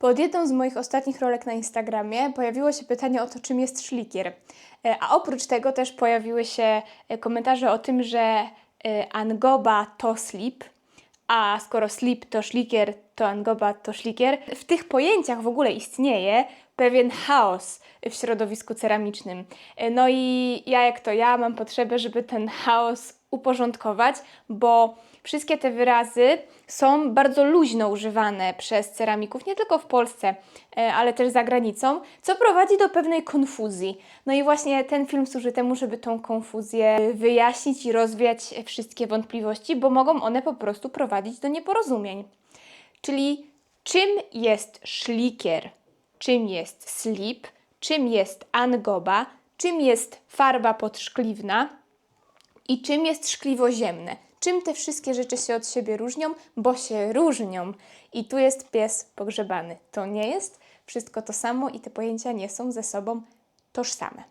Pod jedną z moich ostatnich rolek na Instagramie pojawiło się pytanie o to, czym jest szlikier. E, A oprócz tego też pojawiły się e, komentarze o tym, że e, angoba to slip, a skoro slip to szlikier, to angoba to szlikier. W tych pojęciach w ogóle istnieje pewien chaos w środowisku ceramicznym. No i ja, jak to ja, mam potrzebę, żeby ten chaos uporządkować, bo wszystkie te wyrazy są bardzo luźno używane przez ceramików, nie tylko w Polsce, e, ale też za granicą, co prowadzi do pewnej konfuzji. No i właśnie ten film służy temu, żeby tą konfuzję wyjaśnić i rozwiać wszystkie wątpliwości, bo mogą one po prostu prowadzić do nieporozumień. Czyli czym jest szlikier, czym jest slip, czym jest angoba, czym jest farba podszkliwna i czym jest szkliwo ziemne. Czym te wszystkie rzeczy się od siebie różnią, bo się różnią. I tu jest pies pogrzebany. To nie jest wszystko to samo i te pojęcia nie są ze sobą tożsame.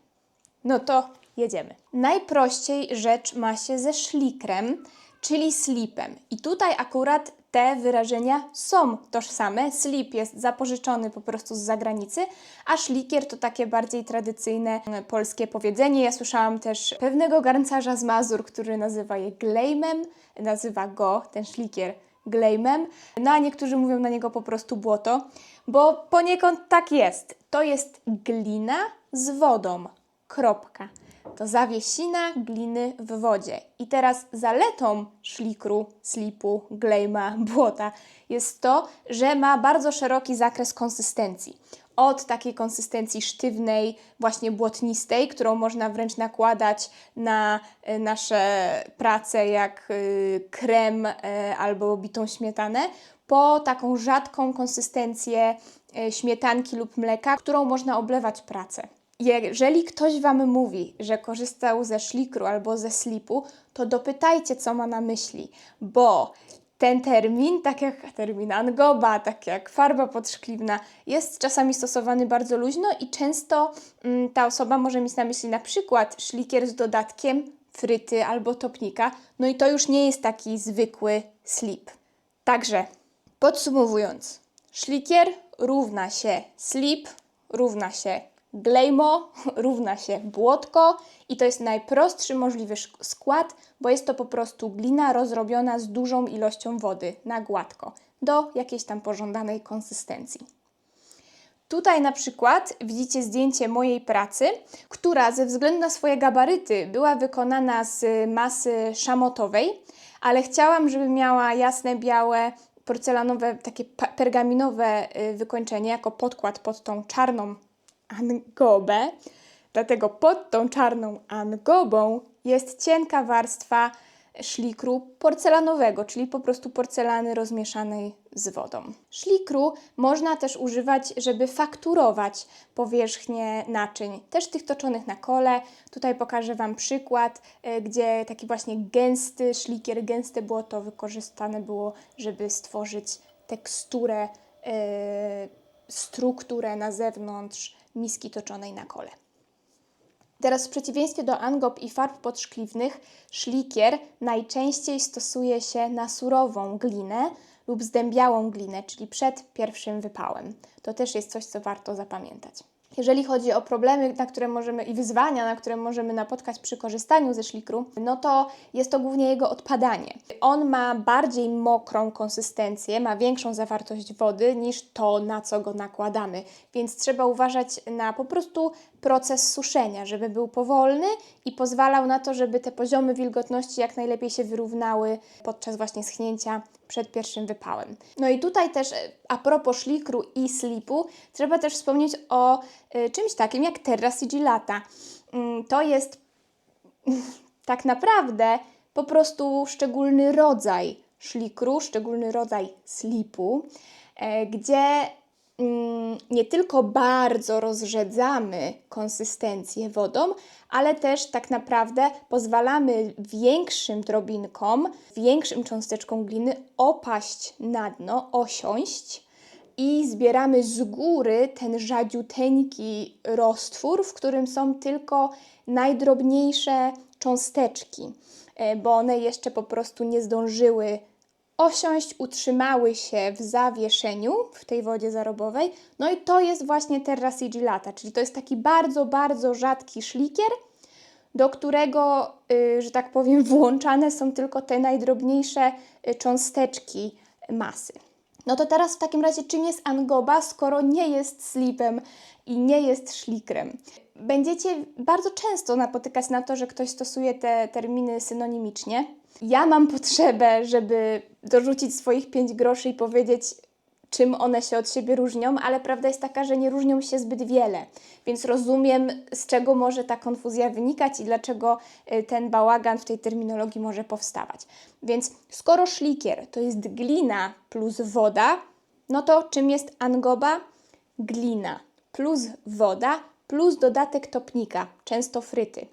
No to jedziemy. Najprościej rzecz ma się ze szlikrem, czyli slipem. I tutaj akurat te wyrażenia są tożsame. Slip jest zapożyczony po prostu z zagranicy, a szlikier to takie bardziej tradycyjne e, polskie powiedzenie. Ja słyszałam też pewnego garncarza z Mazur, który nazywa je glejmem, nazywa go, ten szlikier, glejmem, no a niektórzy mówią na niego po prostu błoto, bo poniekąd tak jest. To jest glina z wodą. Kropka. To zawiesina gliny w wodzie. I teraz zaletą szlikru, slipu, glejma, błota jest to, że ma bardzo szeroki zakres konsystencji. Od takiej konsystencji sztywnej, właśnie błotnistej, którą można wręcz nakładać na e, nasze prace, jak y, krem e, albo bitą śmietanę, po taką rzadką konsystencję e, śmietanki lub mleka, którą można oblewać pracę. Jeżeli ktoś Wam mówi, że korzystał ze szlikru albo ze slipu, to dopytajcie, co ma na myśli, bo ten termin, tak jak termin angoba, tak jak farba podszkliwna, jest czasami stosowany bardzo luźno i często mm, ta osoba może mieć na myśli na przykład szlikier z dodatkiem fryty albo topnika, no i to już nie jest taki zwykły slip. Także podsumowując, szlikier równa się slip, równa się glejmo, równa się błotko i to jest najprostszy możliwy skład, bo jest to po prostu glina rozrobiona z dużą ilością wody na gładko do jakiejś tam pożądanej konsystencji. Tutaj na przykład widzicie zdjęcie mojej pracy, która ze względu na swoje gabaryty była wykonana z masy szamotowej, ale chciałam, żeby miała jasne, białe, porcelanowe, takie pergaminowe y, wykończenie jako podkład pod tą czarną angobę. Dlatego pod tą czarną angobą jest cienka warstwa szlikru porcelanowego, czyli po prostu porcelany rozmieszanej z wodą. Szlikru można też używać, żeby fakturować powierzchnię naczyń, też tych toczonych na kole. Tutaj pokażę Wam przykład, e, gdzie taki właśnie gęsty szlikier, gęste błoto wykorzystane było, żeby stworzyć teksturę, e, strukturę na zewnątrz miski toczonej na kole. Teraz w przeciwieństwie do angob i farb podszkliwnych, szlikier najczęściej stosuje się na surową glinę lub zdębiałą glinę, czyli przed pierwszym wypałem. To też jest coś, co warto zapamiętać. Jeżeli chodzi o problemy, na które możemy i wyzwania, na które możemy napotkać przy korzystaniu ze szlikru, no to jest to głównie jego odpadanie. On ma bardziej mokrą konsystencję, ma większą zawartość wody niż to, na co go nakładamy, więc trzeba uważać na po prostu proces suszenia, żeby był powolny i pozwalał na to, żeby te poziomy wilgotności jak najlepiej się wyrównały podczas właśnie schnięcia przed pierwszym wypałem. No i tutaj też a propos szlikru i slipu, trzeba też wspomnieć o y, czymś takim jak terra sigillata. Mm, To jest tak naprawdę po prostu szczególny rodzaj szlikru, szczególny rodzaj slipu, e, gdzie nie tylko bardzo rozrzedzamy konsystencję wodą, ale też tak naprawdę pozwalamy większym drobinkom, większym cząsteczkom gliny opaść na dno, osiąść i zbieramy z góry ten rzadziuteńki roztwór, w którym są tylko najdrobniejsze cząsteczki, e, bo one jeszcze po prostu nie zdążyły osiąść, utrzymały się w zawieszeniu w tej wodzie zarobowej. No i to jest właśnie terra sigillata, czyli to jest taki bardzo, bardzo rzadki szlikier, do którego, y, że tak powiem, włączane są tylko te najdrobniejsze y, cząsteczki masy. No to teraz w takim razie, czym jest angoba, skoro nie jest slipem i nie jest szlikrem? Będziecie bardzo często napotykać na to, że ktoś stosuje te terminy synonimicznie. Ja mam potrzebę, żeby dorzucić swoich pięć groszy i powiedzieć, czym one się od siebie różnią, ale prawda jest taka, że nie różnią się zbyt wiele, więc rozumiem, z czego może ta konfuzja wynikać i dlaczego y, ten bałagan w tej terminologii może powstawać. Więc skoro szlikier to jest glina plus woda, no to czym jest angoba? Glina plus woda plus dodatek topnika, często fryty.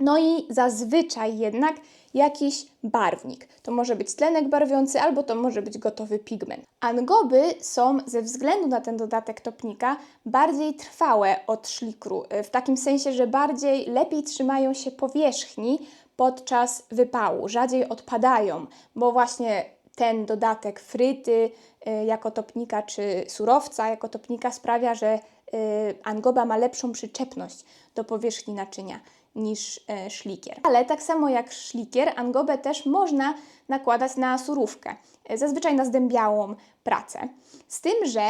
No i zazwyczaj jednak jakiś barwnik. To może być tlenek barwiący albo to może być gotowy pigment. Angoby są ze względu na ten dodatek topnika bardziej trwałe od szlikru, y, w takim sensie, że bardziej lepiej trzymają się powierzchni podczas wypału, rzadziej odpadają, bo właśnie ten dodatek fryty y, jako topnika czy surowca jako topnika sprawia, że y, angoba ma lepszą przyczepność do powierzchni naczynia niż e, szlikier. Ale tak samo jak szlikier, angobę też można nakładać na surówkę, e, zazwyczaj na zdębiałą pracę. Z tym, że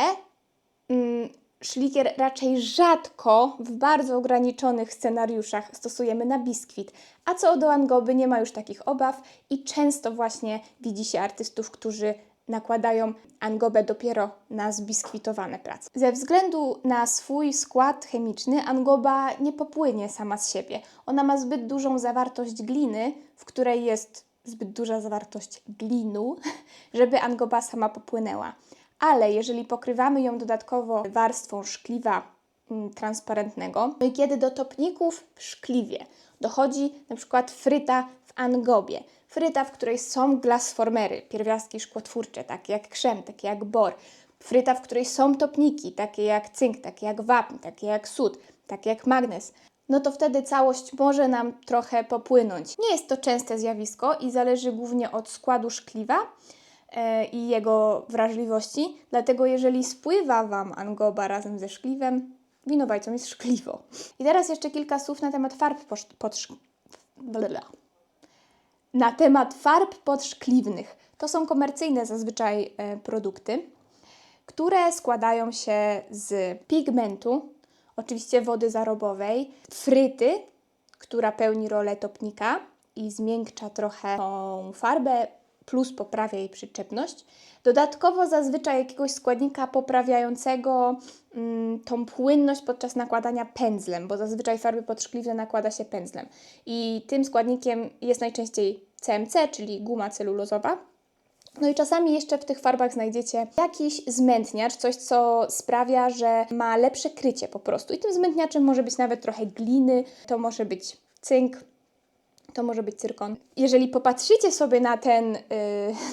mm, szlikier raczej rzadko w bardzo ograniczonych scenariuszach stosujemy na biskwit, a co do angoby nie ma już takich obaw i często właśnie widzi się artystów, którzy nakładają angobę dopiero na zbiskwitowane prace. Ze względu na swój skład chemiczny angoba nie popłynie sama z siebie. Ona ma zbyt dużą zawartość gliny, w której jest zbyt duża zawartość glinu, żeby angoba sama popłynęła. Ale jeżeli pokrywamy ją dodatkowo warstwą szkliwa mm, transparentnego, no kiedy do topników w szkliwie dochodzi na przykład fryta w angobie, fryta, w której są glasformery, pierwiastki szkłotwórcze, takie jak krzem, takie jak bor, fryta, w której są topniki, takie jak cynk, takie jak wapń, takie jak sód, takie jak magnez, no to wtedy całość może nam trochę popłynąć. Nie jest to częste zjawisko i zależy głównie od składu szkliwa e, i jego wrażliwości, dlatego jeżeli spływa Wam angoba razem ze szkliwem, winowajcą jest szkliwo. I teraz jeszcze kilka słów na temat farb pod, pod na temat farb podszkliwnych. To są komercyjne zazwyczaj e, produkty, które składają się z pigmentu, oczywiście wody zarobowej, fryty, która pełni rolę topnika i zmiękcza trochę tą farbę, plus poprawia jej przyczepność. Dodatkowo zazwyczaj jakiegoś składnika poprawiającego mm, tą płynność podczas nakładania pędzlem, bo zazwyczaj farby podszkliwne nakłada się pędzlem. I tym składnikiem jest najczęściej CMC, czyli guma celulozowa. No i czasami jeszcze w tych farbach znajdziecie jakiś zmętniacz, coś co sprawia, że ma lepsze krycie po prostu. I tym zmętniaczem może być nawet trochę gliny, to może być cynk, to może być cyrkon. Jeżeli popatrzycie sobie na, ten, yy,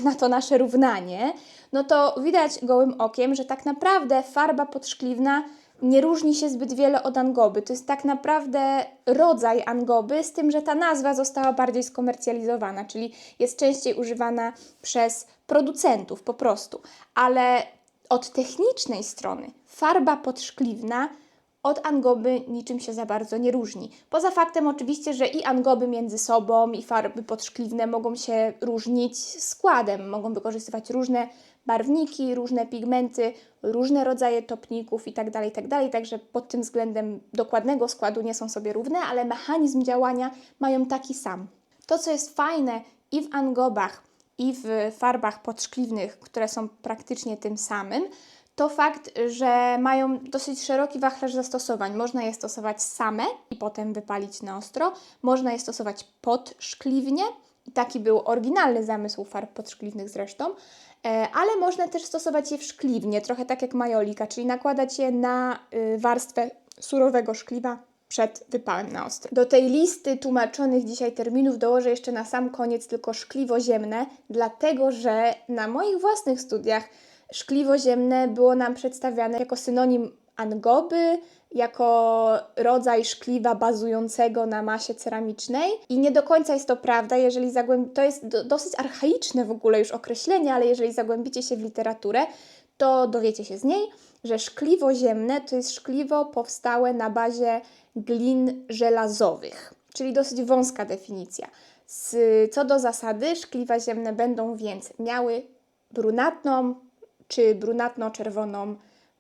na to nasze równanie, no to widać gołym okiem, że tak naprawdę farba podszkliwna nie różni się zbyt wiele od angoby. To jest tak naprawdę rodzaj angoby, z tym, że ta nazwa została bardziej skomercjalizowana, czyli jest częściej używana przez producentów po prostu. Ale od technicznej strony farba podszkliwna od angoby niczym się za bardzo nie różni. Poza faktem oczywiście, że i angoby między sobą, i farby podszkliwne mogą się różnić składem, mogą wykorzystywać różne barwniki, różne pigmenty, różne rodzaje topników itd., tak itd., tak także pod tym względem dokładnego składu nie są sobie równe, ale mechanizm działania mają taki sam. To, co jest fajne i w angobach, i w farbach podszkliwnych, które są praktycznie tym samym, to fakt, że mają dosyć szeroki wachlarz zastosowań. Można je stosować same i potem wypalić na ostro, można je stosować podszkliwnie, i taki był oryginalny zamysł farb podszkliwnych zresztą, e, ale można też stosować je w szkliwnie, trochę tak jak majolika, czyli nakładać je na y, warstwę surowego szkliwa przed wypałem na ostro. Do tej listy tłumaczonych dzisiaj terminów dołożę jeszcze na sam koniec tylko szkliwo ziemne, dlatego że na moich własnych studiach szkliwo ziemne było nam przedstawiane jako synonim angoby, jako rodzaj szkliwa bazującego na masie ceramicznej i nie do końca jest to prawda, jeżeli zagłęb... to jest do, dosyć archaiczne w ogóle już określenie, ale jeżeli zagłębicie się w literaturę, to dowiecie się z niej, że szkliwo ziemne to jest szkliwo powstałe na bazie glin żelazowych, czyli dosyć wąska definicja. Z, co do zasady, szkliwa ziemne będą więc miały brunatną czy brunatno-czerwoną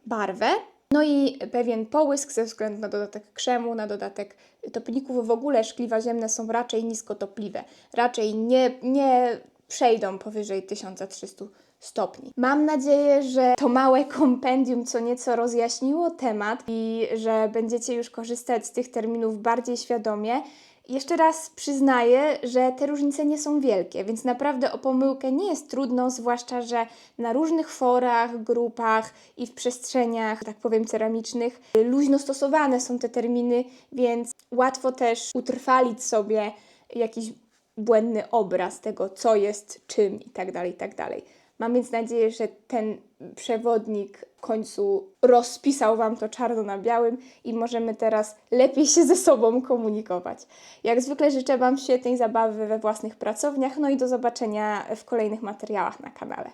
barwę. No i pewien połysk ze względu na dodatek krzemu, na dodatek topników. W ogóle szkliwa ziemne są raczej niskotopliwe. Raczej nie, nie przejdą powyżej 1300 stopni. Mam nadzieję, że to małe kompendium co nieco rozjaśniło temat i że będziecie już korzystać z tych terminów bardziej świadomie. Jeszcze raz przyznaję, że te różnice nie są wielkie, więc naprawdę o pomyłkę nie jest trudno, zwłaszcza, że na różnych forach, grupach i w przestrzeniach, tak powiem, ceramicznych luźno stosowane są te terminy, więc łatwo też utrwalić sobie jakiś błędny obraz tego, co jest czym i tak Mam więc nadzieję, że ten przewodnik w końcu rozpisał Wam to czarno na białym i możemy teraz lepiej się ze sobą komunikować. Jak zwykle życzę Wam świetnej zabawy we własnych pracowniach, no i do zobaczenia w kolejnych materiałach na kanale.